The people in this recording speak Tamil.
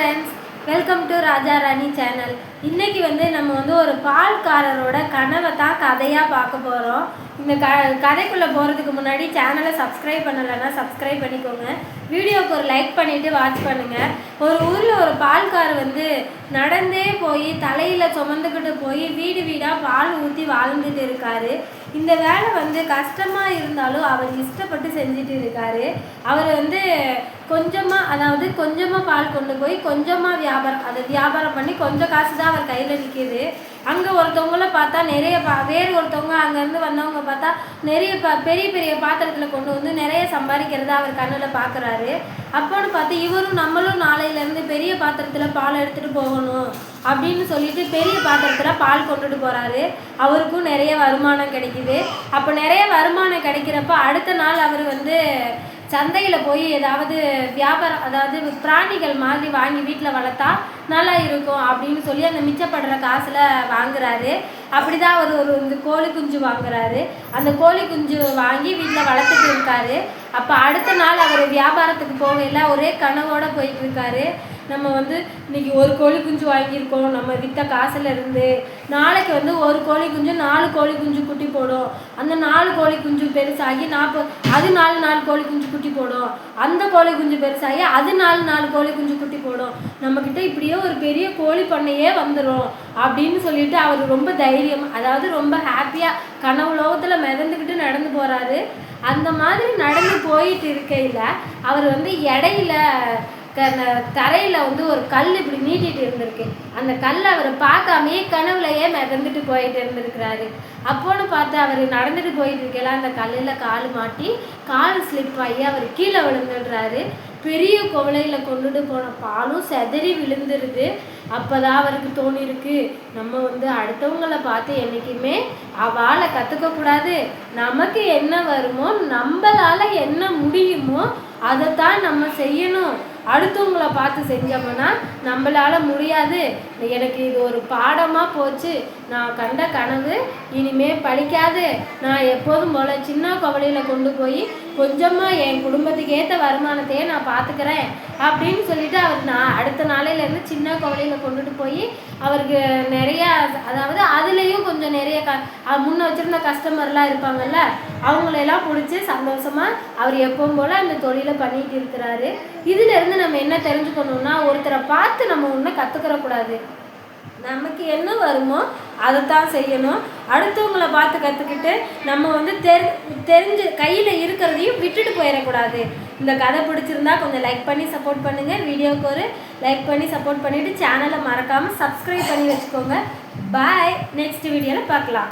Friends welcome to Raja Rani channel இன்றைக்கி வந்து நம்ம வந்து ஒரு பால்காரரோட கனவை தான் கதையாக பார்க்க போகிறோம் இந்த க கதைக்குள்ளே போகிறதுக்கு முன்னாடி சேனலை சப்ஸ்கிரைப் பண்ணலைன்னா சப்ஸ்கிரைப் பண்ணிக்கோங்க. வீடியோவுக்கு ஒரு லைக் பண்ணிவிட்டு வாட்ச் பண்ணுங்கள் ஒரு ஊரில் ஒரு பால்கார் வந்து நடந்தே போய் தலையில் சுமந்துக்கிட்டு போய் வீடு வீடாக பால் ஊற்றி வாழ்ந்துட்டு இருக்காரு. இந்த வேலை வந்து கஷ்டமாக இருந்தாலும் அவர் இஷ்டப்பட்டு செஞ்சுட்டு இருக்காரு. அவர் வந்து கொஞ்சமாக அதாவது கொஞ்சமாக பால் கொண்டு போய் கொஞ்சமாக வியாபாரம் அதை வியாபாரம் பண்ணி கொஞ்சம் காசு தான் அவர் கையில் நிற்கிது அங்கே ஒருத்தவங்கள பார்த்தா நிறைய பா வேறு ஒருத்தவங்க அங்கேருந்து வந்தவங்க பார்த்தா நிறைய ப பெரிய பெரிய பாத்திரத்தில் கொண்டு வந்து நிறைய சம்பாதிக்கிறத அவர் கண்ணில் பார்க்குறாரு அப்போன்னு பார்த்து இவரும் நம்மளும் நாளையிலேருந்து பெரிய பாத்திரத்தில் பால் எடுத்துகிட்டு போகணும் அப்படின்னு சொல்லிட்டு பெரிய பாத்திரத்தில் பால் கொண்டுட்டு போகிறாரு அவருக்கும் நிறைய வருமானம் கிடைக்குது. அப்போ நிறைய வருமானம் கிடைக்கிறப்ப அடுத்த நாள் அவர் வந்து சந்தையில் போய் ஏதாவது வியாபாரம் அதாவது பிராணிகள் மாதிரி வாங்கி வீட்டில் வளர்த்தா நல்லா இருக்கும் அப்படின்னு சொல்லி அந்த மிச்சப்படுற காசில் வாங்குறாரு. அப்படி தான் அவர் ஒரு இந்த கோழி குஞ்சு வாங்குறாரு. அந்த கோழி குஞ்சு வாங்கி வீட்டில் வளர்த்துட்டு இருக்காரு. அப்போ அடுத்த நாள் அவர் வியாபாரத்துக்கு போகையில் ஒரே கனவோடு போயிட்டு இருக்காரு. நம்ம வந்து இன்னைக்கு ஒரு கோழி குஞ்சு வாங்கியிருக்கோம். நம்ம விற்ற காசுல இருந்து நாளைக்கு வந்து ஒரு கோழி குஞ்சு நாலு கோழி குஞ்சு குட்டி போடும். அந்த நாலு கோழி குஞ்சு பெருசாகி நாற்பது அது நாலு நாலு கோழி குஞ்சு குட்டி போடும். அந்த கோழி குஞ்சு பெருசாகி அது நாலு நாலு கோழி குஞ்சு குட்டி போடும். நம்மக்கிட்ட இப்படியே ஒரு பெரிய கோழி பண்ணையே வந்துடும் அப்படின்னு சொல்லிட்டு அவர் ரொம்ப தைரியம். அதாவது ரொம்ப ஹாப்பியாக கனவுலோகத்தில் மிதந்துக்கிட்டு நடந்து போகிறாரு அந்த மாதிரி நடந்து போயிட்டு இருக்கையில் அவர் வந்து இடையில தரையில் வந்து ஒரு கல் இப்படி நீட்டிட்டு இருந்திருக்கு. அந்த கல் அவர் பார்க்காமயே கனவுலையே மிதந்துட்டு போயிட்டு இருந்திருக்கிறாரு. அப்போன்னு பார்த்து அவர் நடந்துட்டு போயிட்டு இருக்கையில அந்த கல்லில் கால் மாட்டி கால் ஸ்லிப் ஆகி அவர் கீழே விழுந்துடுறாரு. பெரிய குவளையில் கொண்டுட்டு போன பாலும் செதறி விழுந்துருது. அப்போதான் அவருக்கு தோணிருக்கு நம்ம வந்து அடுத்தவங்களை பார்த்து என்றைக்குமே அவளை கற்றுக்கக்கூடாது நமக்கு என்ன வருமோ நம்மளால் என்ன முடியுமோ அதைத்தான் நம்ம செய்யணும். அடுத்தவங்கள பார்த்து செஞ்சோம்னா நம்மளால முடியாது. எனக்கு இது ஒரு பாடமாக போச்சு. நான் கண்ட கனவு இனிமே படிக்காது நான் எப்போதும் போல சின்ன கவலையில் கொண்டு போய் கொஞ்சமாக என் குடும்பத்துக்கு ஏற்ற வருமானத்தையே நான் பார்த்துக்கிறேன் அப்படின்னு சொல்லிட்டு அவர் நான் அடுத்த நாளையிலேருந்து சின்ன கவலையில் கொண்டுட்டு போய் அவருக்கு நிறையா அதாவது அதுலேயும் கொஞ்சம் நிறைய க முன்ன வச்சுருந்த கஸ்டமர்லாம் இருப்பாங்கல்ல அவங்களெல்லாம் பிடிச்சி சந்தோஷமாக அவர் எப்பவும் போல் அந்த தொழிலை பண்ணிட்டு இருக்கிறாரு. இதுலேருந்து நம்ம என்ன தெரிஞ்சுக்கணும்னா ஒருத்தரை பார்த்து நம்ம ஒன்றும் கற்றுக்கிறக்கூடாது நமக்கு என்ன வருமோ அதை தான் செய்யணும். அடுத்தவங்கள பார்த்து கற்றுக்கிட்டு நம்ம வந்து தெரி தெரிஞ்சு கையில் இருக்கிறதையும் விட்டுட்டு போயிடக்கூடாது. இந்த கதை பிடிச்சிருந்தா கொஞ்சம் லைக் பண்ணி சப்போர்ட் பண்ணுங்கள் வீடியோவுக்கு ஒரு லைக் பண்ணி சப்போர்ட் பண்ணிவிட்டு சேனலை மறக்காமல் சப்ஸ்கிரைப் பண்ணி வச்சுக்கோங்க. பாய் நெக்ஸ்ட் வீடியோவில் பார்க்கலாம்.